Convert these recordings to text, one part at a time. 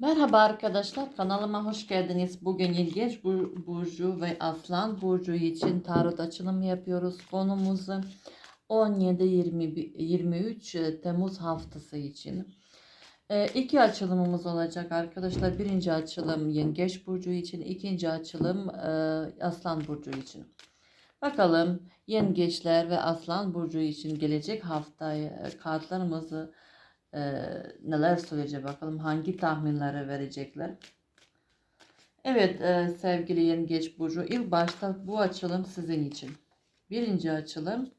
Merhaba arkadaşlar kanalıma hoş geldiniz. Bugün Bur- Burcu ve Aslan Burcu için tarot açılımı yapıyoruz. Konumuzu 17-23 Temmuz haftası için. Ee, iki açılımımız olacak arkadaşlar. Birinci açılım Yengeç Burcu için, ikinci açılım e, Aslan Burcu için. Bakalım Yengeçler ve Aslan Burcu için gelecek haftayı e, kartlarımızı e, neler söyleyecek bakalım hangi tahminleri verecekler. Evet e, sevgili Yengeç Burcu ilk başta bu açılım sizin için. Birinci açılım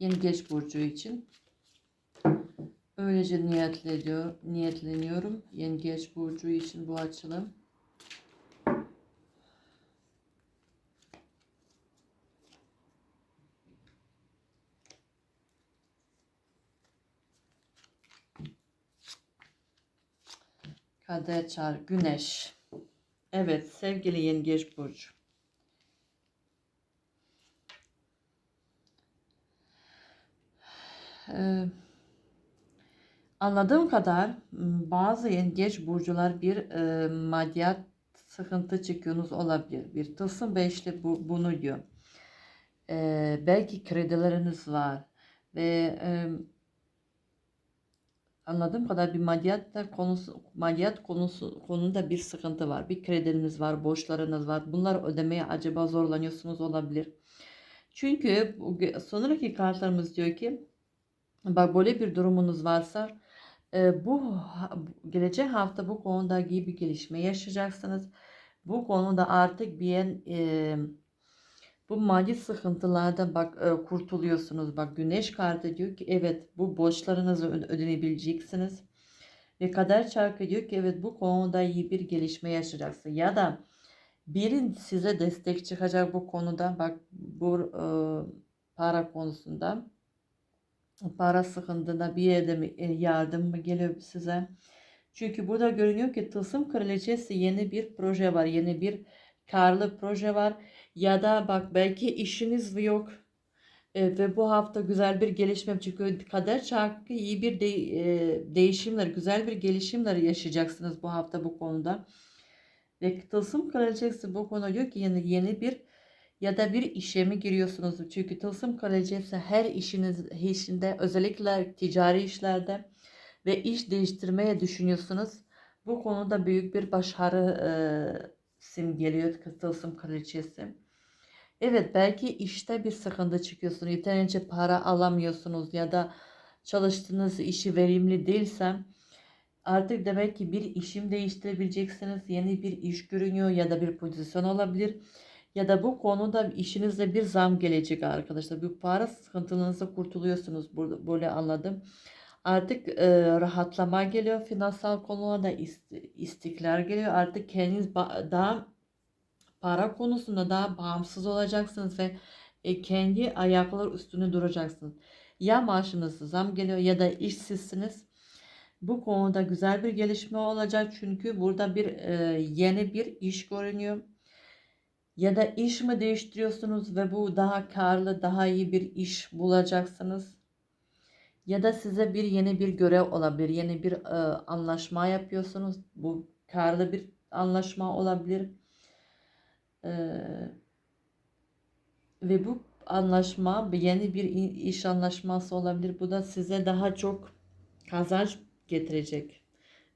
Yengeç Burcu için. Öylece niyetleniyor, niyetleniyorum Yengeç Burcu için bu açılım. Kader çağır güneş. Evet sevgili yengeç burcu. Ee, anladığım kadar bazı yengeç burcular bir e, maddiyat sıkıntı çekiyorsunuz olabilir. Bir tılsım beşli bu, bunu diyor. Ee, belki kredileriniz var ve e, anladığım kadar bir maddiyat da konusu maddiyat konusu konunda bir sıkıntı var. Bir krediniz var, borçlarınız var. Bunları ödemeye acaba zorlanıyorsunuz olabilir. Çünkü sonraki kartlarımız diyor ki bak böyle bir durumunuz varsa e, bu gelecek hafta bu konuda iyi bir gelişme yaşayacaksınız. Bu konuda artık bir e, bu mali sıkıntılardan bak e, kurtuluyorsunuz. Bak güneş kartı diyor ki evet bu borçlarınızı ödenebileceksiniz. Ve kader çarkı diyor ki evet bu konuda iyi bir gelişme yaşayacaksın. Ya da birin size destek çıkacak bu konuda. Bak bu e, para konusunda. Para sıkıntında bir yerde mi, e, yardım mı geliyor size? Çünkü burada görünüyor ki Tılsım Kraliçesi yeni bir proje var. Yeni bir karlı proje var. Ya da bak belki işiniz yok. E, ve bu hafta güzel bir gelişme çünkü kader çarkı iyi bir de, e, değişimler, güzel bir gelişimler yaşayacaksınız bu hafta bu konuda. Ve Tılsım Kraliçesi bu konu diyor ki yeni, yeni bir ya da bir işe mi giriyorsunuz? Çünkü Tılsım Kraliçesi her işiniz işinde özellikle ticari işlerde ve iş değiştirmeye düşünüyorsunuz. Bu konuda büyük bir başarı e, simgeliyor Tılsım Kraliçesi. Evet belki işte bir sıkıntı çıkıyorsunuz. Yeterince para alamıyorsunuz ya da çalıştığınız işi verimli değilse artık demek ki bir işim değiştirebileceksiniz. Yeni bir iş görünüyor ya da bir pozisyon olabilir. Ya da bu konuda işinizde bir zam gelecek arkadaşlar. Bu para sıkıntınızda kurtuluyorsunuz. Böyle anladım. Artık e, rahatlama geliyor. Finansal konularda ist- istikrar geliyor. Artık kendiniz daha para konusunda daha bağımsız olacaksınız ve e, kendi ayaklar üstüne duracaksınız. Ya maaşınız zam geliyor ya da işsizsiniz. Bu konuda güzel bir gelişme olacak çünkü burada bir e, yeni bir iş görünüyor. Ya da iş mi değiştiriyorsunuz ve bu daha karlı, daha iyi bir iş bulacaksınız. Ya da size bir yeni bir görev olabilir, yeni bir e, anlaşma yapıyorsunuz. Bu karlı bir anlaşma olabilir. Ve bu anlaşma yeni bir iş anlaşması olabilir. Bu da size daha çok kazanç getirecek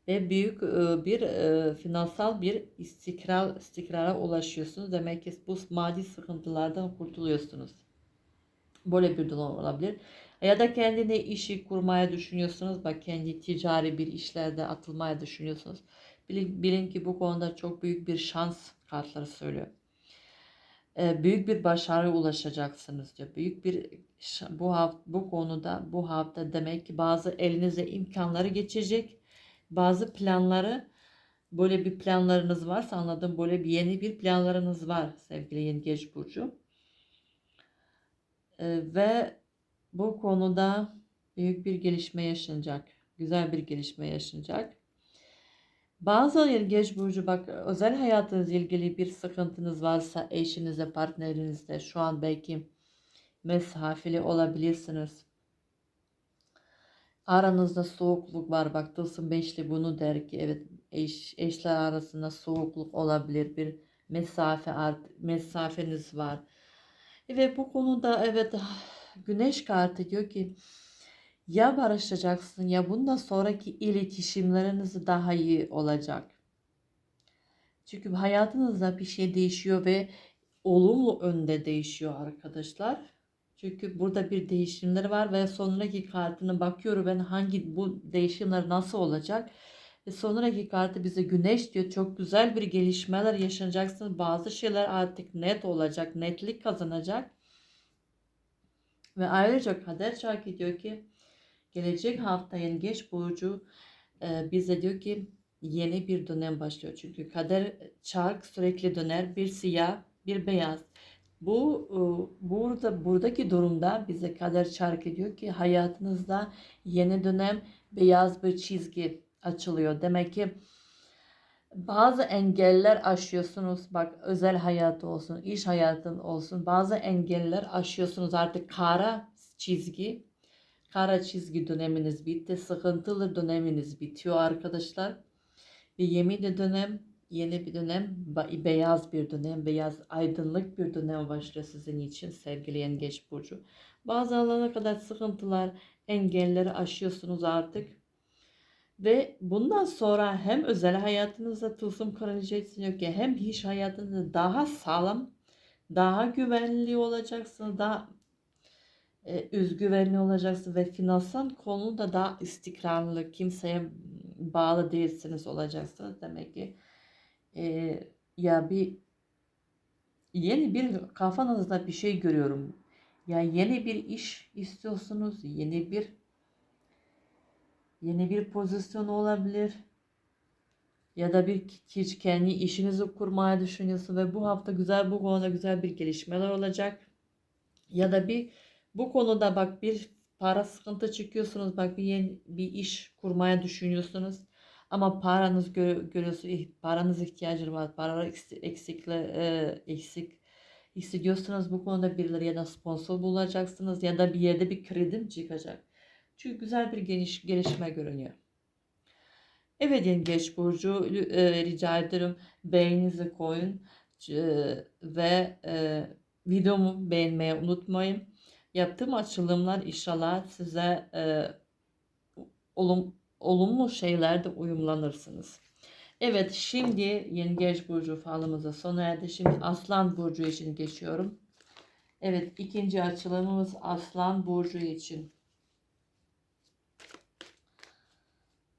ve büyük bir finansal bir istikrar istikrara ulaşıyorsunuz. Demek ki bu mali sıkıntılardan kurtuluyorsunuz. Böyle bir durum olabilir. Ya da kendine işi kurmaya düşünüyorsunuz. Bak kendi ticari bir işlerde atılmaya düşünüyorsunuz. Bilin, bilin ki bu konuda çok büyük bir şans kartları söylüyor. Ee, büyük bir başarı ulaşacaksınız diyor. Büyük bir bu hafta bu konuda bu hafta demek ki bazı elinize imkanları geçecek. Bazı planları böyle bir planlarınız varsa anladım böyle bir yeni bir planlarınız var sevgili Yengeç burcu. Ee, ve bu konuda büyük bir gelişme yaşanacak. Güzel bir gelişme yaşanacak. Bazı yengeç burcu bak özel hayatınızla ilgili bir sıkıntınız varsa eşinizle partnerinizle şu an belki mesafeli olabilirsiniz. Aranızda soğukluk var. Bak Tılsım Beşli bunu der ki evet eş, eşler arasında soğukluk olabilir. Bir mesafe art, mesafeniz var. Ve bu konuda evet güneş kartı diyor ki ya barışacaksın ya bundan sonraki iletişimleriniz daha iyi olacak. Çünkü hayatınızda bir şey değişiyor ve olumlu önde değişiyor arkadaşlar. Çünkü burada bir değişimler var ve sonraki kartına bakıyorum ben hangi bu değişimler nasıl olacak. Ve sonraki kartı bize güneş diyor. Çok güzel bir gelişmeler yaşanacaksınız. Bazı şeyler artık net olacak. Netlik kazanacak. Ve ayrıca kader çarkı diyor ki gelecek hafta yengeç burcu e, bize diyor ki yeni bir dönem başlıyor. Çünkü kader çark sürekli döner. Bir siyah, bir beyaz. Bu e, burada buradaki durumda bize kader çarkı diyor ki hayatınızda yeni dönem beyaz bir çizgi açılıyor. Demek ki bazı engeller aşıyorsunuz. Bak özel hayatı olsun, iş hayatın olsun. Bazı engeller aşıyorsunuz. Artık kara çizgi, kara çizgi döneminiz bitti. Sıkıntılı döneminiz bitiyor arkadaşlar. Ve yeminli dönem, yeni bir dönem, beyaz bir dönem, beyaz aydınlık bir dönem başlıyor sizin için sevgili yengeç burcu. Bazı alana kadar sıkıntılar, engelleri aşıyorsunuz artık ve bundan sonra hem özel hayatınızda tılsım kraliçesi yok ki hem iş hayatınızda daha sağlam, daha güvenli olacaksınız, daha e, özgüvenli olacaksınız ve finansal konuda daha istikrarlı, kimseye bağlı değilsiniz olacaksınız. Demek ki e, ya bir yeni bir kafanızda bir şey görüyorum. Ya yeni bir iş istiyorsunuz, yeni bir yeni bir pozisyon olabilir. Ya da bir kişi kendi işinizi kurmaya düşünüyorsun ve bu hafta güzel bu konuda güzel bir gelişmeler olacak. Ya da bir bu konuda bak bir para sıkıntı çıkıyorsunuz bak bir yeni bir iş kurmaya düşünüyorsunuz. Ama paranız gör, görüyorsunuz paranız ihtiyacınız var. Para eksikle e, eksik hissediyorsunuz bu konuda birileri ya da sponsor bulacaksınız ya da bir yerde bir kredim çıkacak. Çünkü güzel bir geniş gelişme görünüyor. Evet Yengeç Burcu e, rica ederim beğeninizi koyun e, ve e, videomu beğenmeyi unutmayın. Yaptığım açılımlar inşallah size e, olum, olumlu şeylerde uyumlanırsınız. Evet şimdi Yengeç Burcu falımıza sona erdi. Şimdi Aslan Burcu için geçiyorum. Evet ikinci açılımımız Aslan Burcu için.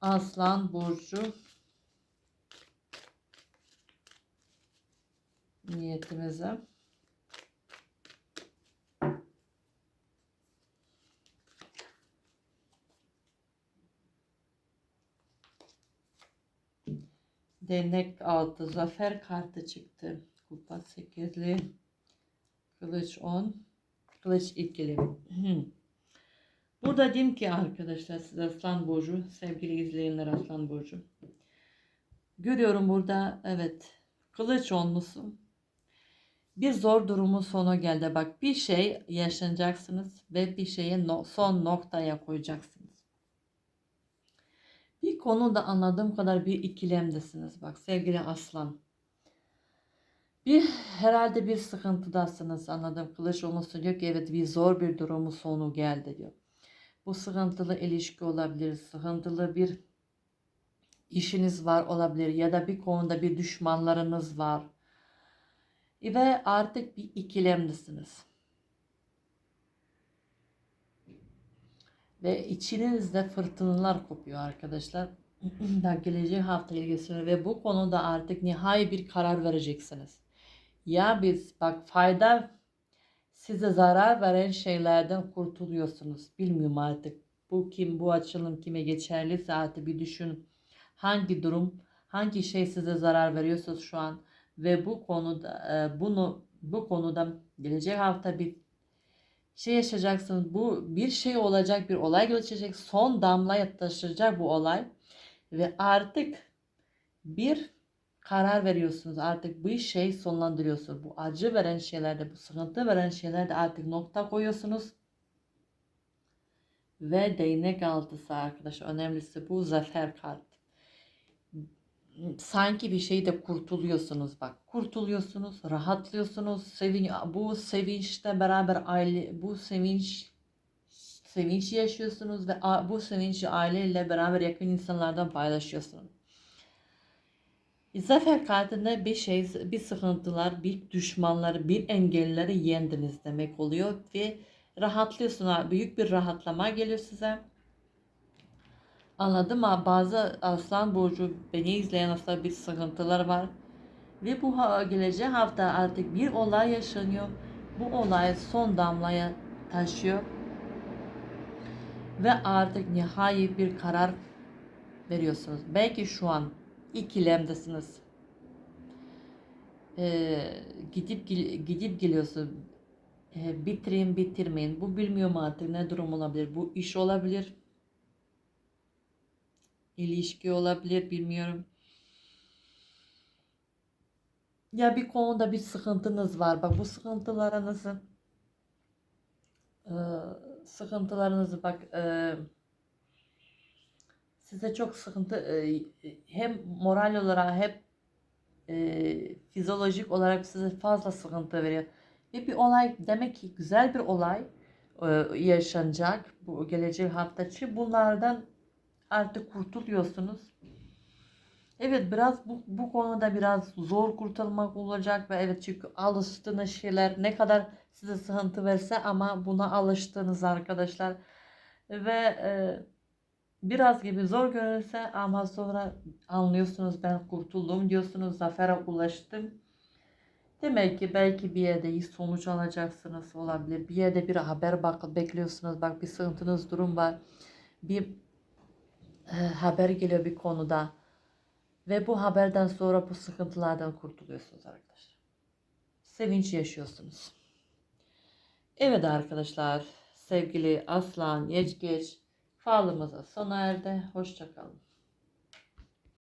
Aslan Burcu niyetimize. Denek altı zafer kartı çıktı. Kupa 8'li. Kılıç 10. Kılıç ikili. Burada diyeyim ki arkadaşlar siz Aslan Burcu, sevgili izleyenler Aslan Burcu. Görüyorum burada evet kılıç olmuşsun. Bir zor durumun sonu geldi. Bak bir şey yaşanacaksınız ve bir şeye no, son noktaya koyacaksınız. Bir konuda anladığım kadar bir ikilemdesiniz. Bak sevgili aslan. Bir herhalde bir sıkıntıdasınız anladım. Kılıç olması diyor ki evet bir zor bir durumun sonu geldi diyor. Bu sıkıntılı ilişki olabilir, sıkıntılı bir işiniz var olabilir ya da bir konuda bir düşmanlarınız var. Ve artık bir ikilemdesiniz. Ve içinizde fırtınalar kopuyor arkadaşlar. da gelecek hafta ilgisini ve bu konuda artık nihai bir karar vereceksiniz. Ya biz bak fayda size zarar veren şeylerden kurtuluyorsunuz. Bilmiyorum artık bu kim bu açılım kime geçerliyse artık bir düşün. Hangi durum hangi şey size zarar veriyorsa şu an ve bu konuda e, bunu bu konuda gelecek hafta bir şey yaşayacaksınız. Bu bir şey olacak, bir olay geçecek. Son damlaya taşıyacak bu olay ve artık bir karar veriyorsunuz. Artık bu şey sonlandırıyorsunuz. Bu acı veren şeylerde, bu sıkıntı veren şeylerde artık nokta koyuyorsunuz. ve değnek altısı arkadaşlar. Önemlisi bu zafer kartı. Sanki bir şeyde kurtuluyorsunuz bak. Kurtuluyorsunuz, rahatlıyorsunuz. Sevin bu sevinçle beraber aile bu sevinç sevinç yaşıyorsunuz ve bu sevinci aileyle beraber yakın insanlardan paylaşıyorsunuz. Zafer kartında bir şey, bir sıkıntılar, bir düşmanları, bir engelleri yendiniz demek oluyor ve rahatlıyorsunuz. Büyük bir rahatlama geliyor size. Anladım ama bazı aslan burcu beni izleyen asla bir sıkıntılar var. Ve bu gelecek hafta artık bir olay yaşanıyor. Bu olay son damlaya taşıyor. Ve artık nihai bir karar veriyorsunuz. Belki şu an ikilemdesiniz. Ee, gidip gidip geliyorsun. Ee, bitireyim bitirmeyin. Bu bilmiyorum artık ne durum olabilir. Bu iş olabilir. İlişki olabilir bilmiyorum. Ya bir konuda bir sıkıntınız var. Bak bu sıkıntılarınızı e, sıkıntılarınızı bak e, size çok sıkıntı e, hem moral olarak hem e, fizyolojik olarak size fazla sıkıntı veriyor. Ve bir olay demek ki güzel bir olay yaşanacak bu gelecek hafta için. Bunlardan artık kurtuluyorsunuz. Evet biraz bu, bu konuda biraz zor kurtulmak olacak ve evet çünkü alıştığınız şeyler ne kadar size sıkıntı verse ama buna alıştınız arkadaşlar ve e, biraz gibi zor görünse ama sonra anlıyorsunuz ben kurtuldum diyorsunuz zafere ulaştım. Demek ki belki bir yerde iyi sonuç alacaksınız olabilir. Bir yerde bir haber bak bekliyorsunuz. Bak bir sıkıntınız durum var. Bir haber geliyor bir konuda. Ve bu haberden sonra bu sıkıntılardan kurtuluyorsunuz arkadaşlar. Sevinç yaşıyorsunuz. Evet arkadaşlar, sevgili Aslan, Yecgeç, falımıza sona erdi. Hoşçakalın.